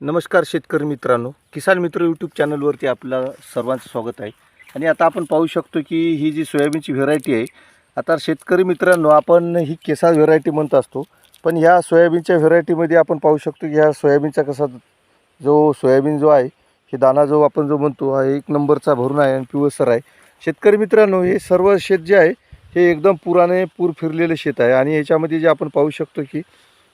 नमस्कार शेतकरी मित्रांनो. किसान मित्र यूट्यूब चॅनलवरती आपलं सर्वांचं स्वागत आहे. आणि आता आपण पाहू शकतो की ही जी सोयाबीनची व्हेरायटी आहे आता शेतकरी मित्रांनो आपण ही केसा व्हेरायटी म्हणत असतो. पण ह्या सोयाबीनच्या व्हेरायटीमध्ये आपण पाहू शकतो की ह्या सोयाबीनचा कसा जो सोयाबीन जो आहे हे दाना जो आपण जो म्हणतो हा एक नंबरचा भरून आहे आणि पिवळसर आहे. शेतकरी मित्रांनो हे सर्व शेत जे आहे हे एकदम पुराने पूर फिरलेलं शेत आहे. आणि याच्यामध्ये जे आपण पाहू शकतो की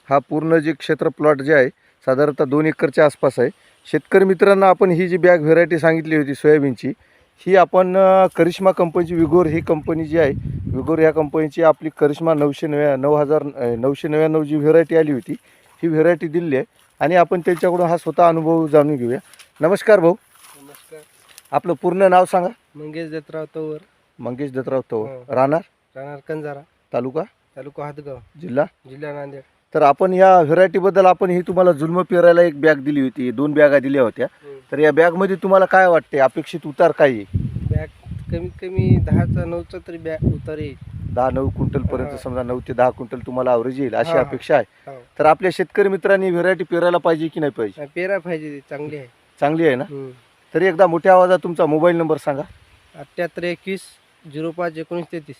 हा पूर्ण जे क्षेत्र प्लॉट जे आहे साधारणतः दोन एकरच्या आसपास आहे. शेतकरी मित्रांना आपण ही जी बॅग व्हेरायटी सांगितली होती सोयाबीनची ही आपण करिश्मा कंपनीची विगोर ही कंपनी जी आहे विगोर या कंपनीची आपली करिश्मा नऊशे नव्या नऊ हजार नऊशे नव्याण्णव जी व्हेरायटी आली होती ही व्हेरायटी दिली आहे. आणि आपण त्यांच्याकडून हा स्वतः अनुभव जाणून घेऊया. नमस्कार भाऊ. नमस्कार. आपलं पूर्ण नाव सांगा. मंगेश दत्तराव तोवर. मंगेश दत्तराव तो हो. राहणार? राहणार कंजारा. तालुका? तालुका हातगाव. जिल्हा? जिल्हा नांदेड. तर आपण या व्हेरायटीबद्दल आपण ही तुम्हाला जुल्म पेरायला एक बॅग दिली होती दोन बॅगा दिल्या होत्या. तर या बॅगमध्ये तुम्हाला काय वाटते अपेक्षित उतार काय आहे? बॅग कमीत कमी दहाचा नऊचा तरी बॅग उतार येईल. दहा नऊ क्विंटलपर्यंत हा. समजा नऊ ते दहा क्विंटल तुम्हाला ॲव्हरेज येईल अशी हा. अपेक्षा आहे. हो. तर आपल्या शेतकरी मित्रांनी व्हेरायटी पेरायला पाहिजे की नाही पाहिजे? आणि पेरा पाहिजे ती चांगली आहे. चांगली आहे ना? हम्म. तरी एकदा मोठ्या आवाजात तुमचा मोबाईल नंबर सांगा. अठ्ठ्याहत्तर एकवीस झिरो पाच एकोणीस तेहतीस.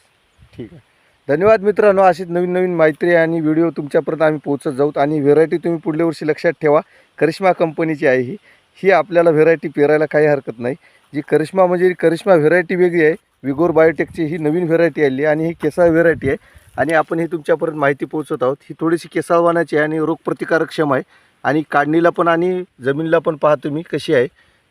ठीक आहे. धन्यवाद मित्रांनो. अशीच नवीन नवीन माहिती आणि व्हिडिओ तुमच्यापर्यंत आम्ही पोहोचत जाऊत आणि व्हेरायटी तुम्ही पुढल्या वर्षी लक्षात ठेवा. करिश्मा कंपनीची आहे ही. ही आपल्याला व्हेरायटी पेरायला काही हरकत नाही. जी करिश्मा म्हणजे करिश्मा व्हेरायटी वेगळी आहे. विगोर बायोटेकची ही नवीन व्हेरायटी आली आहे आणि ही केसाळ व्हेरायटी आहे. आणि आपण ही तुमच्यापर्यंत माहिती पोहोचत आहोत. ही थोडीशी केसाळवानाची आहे आणि रोगप्रतिकारक्षम आहे. आणि काढणीला पण आणि जमिनीला पण पाहा तुम्ही कशी आहे.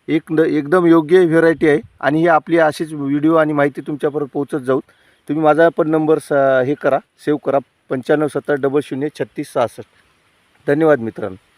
एक न एकदम योग्य व्हेरायटी आहे. आणि ही आपली अशीच व्हिडिओ आणि माहिती तुमच्यापर्यंत पोहोचत जाऊत तुम्ही माझा पण नंबर स हे करा सेव्ह करा. पंच्याण्णव सत्तर डबल शून्य छत्तीस सहासष्ट. धन्यवाद मित्रांनो.